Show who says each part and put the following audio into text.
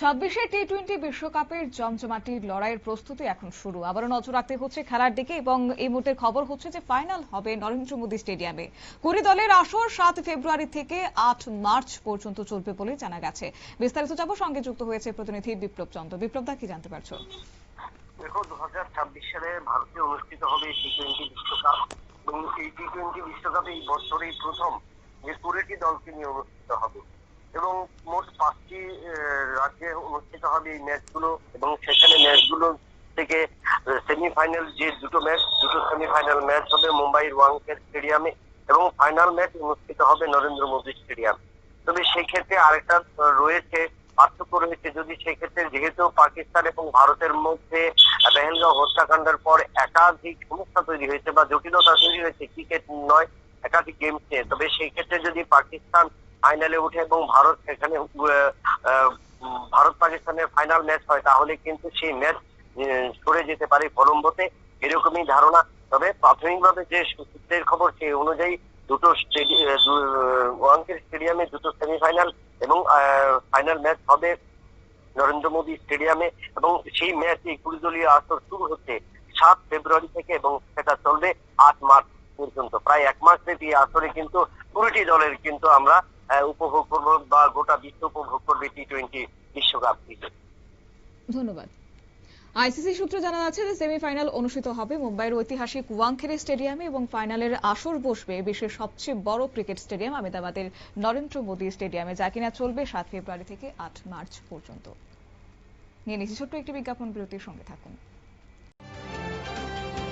Speaker 1: ছাব্বিশে T twenty বিশ্বকাপের জমজমাটি লড়াইয়ের প্রস্তুতি এখন শুরু। আবারও নজর রাখতে হচ্ছে খেলার দিকে এবং এই মুহূর্তের খবর হচ্ছে যে ফাইনাল হবে নরেন্দ্র মোদী স্টেডিয়ামে। কুড়ি দলের আসর সাত ফেব্রুয়ারি থেকে আট মার্চ পর্যন্ত চলবে বলে জানা গেছে। বিস্তারিত যাব সঙ্গে যুক্ত হয়েছে প্রতিনিধি বিপ্লব চন্দ্র। বিপ্লব দা, কি জানতে পারছ?
Speaker 2: দেখো দু হাজার ছাব্বিশ সালে ভারতে অনুষ্ঠিত হবে টি টোয়েন্টি বিশ্বকাপ এবং এই টি টোয়েন্টি বিশ্বকাপে এই বছরেই প্রথম যে কুড়িটি দলকে নিয়ে অনুষ্ঠিত হবে। এবং মোট পাঁচটি রাজ্যে অনুষ্ঠিত হবে এই ম্যাচগুলো এবং সেখানে ম্যাচগুলো থেকে সেমিফাইনাল যে দুটো ম্যাচ, দুটো সেমিফাইনাল ম্যাচ হবে মুম্বাইয়ের ওয়াংখেড় স্টেডিয়ামে এবং ফাইনাল ম্যাচ অনুষ্ঠিত হবে নরেন্দ্র মোদী স্টেডিয়াম। তবে সেই ক্ষেত্রে আরেকটা রয়েছে, পার্থক্য রয়েছে যদি সেক্ষেত্রে যেহেতু পাকিস্তান এবং ভারতের মধ্যে পেহেলগাঁও হত্যাকাণ্ডের পর একাধিক সমস্যা তৈরি হয়েছে বা জটিলতা তৈরি হয়েছে ক্রিকেট নয়, একাধিক গেমস নিয়ে, তবে সেই ক্ষেত্রে যদি পাকিস্তান ফাইনালে উঠে এবং ভারত সেখানে ভারত পাকিস্তানের ফাইনাল ম্যাচ হয়, তাহলে কিন্তু সেই ম্যাচ সরে যেতে পারে কলম্বোতে। এরকমই ধারণা। তবে প্রাথমিকভাবে যে সূত্রের খবর সেই অনুযায়ী দুটো ওয়াংকের স্টেডিয়ামে দুটো সেমিফাইনাল এবং ফাইনাল ম্যাচ হবে নরেন্দ্র মোদী স্টেডিয়ামে এবং সেই ম্যাচ এই কুড়ি দলীয় আসর শুরু হচ্ছে সাত ফেব্রুয়ারি থেকে এবং সেটা চলবে আট মার্চ পর্যন্ত। প্রায় এক মাস ব্যাপী এই আসরে কিন্তু কুড়িটি দলের কিন্তু আমরা উপভোগ করব বা গোটা বিশ্ব উপভোগ করবে টি টোয়েন্টি বিশ্বকাপ ক্রিকেট
Speaker 1: ধন্যবাদ। আইসিসি সূত্রে জানা যাচ্ছে যে সেমিফাইনাল অনুষ্ঠিত হবে মুম্বাইয়ের ঐতিহাসিক ওয়াংখেড়ে স্টেডিয়ামে এবং ফাইনালের আসর বসবে বিশ্বের সবচেয়ে বড় ক্রিকেট স্টেডিয়াম আহমেদাবাদের নরেন্দ্র মোদী স্টেডিয়ামে, যা কিনা চলবে সাত ফেব্রুয়ারি থেকে আট মার্চ পর্যন্ত। নিয়ে নিচ্ছি ছোট্ট একটি বিজ্ঞাপন বিরতির সঙ্গে থাকুন।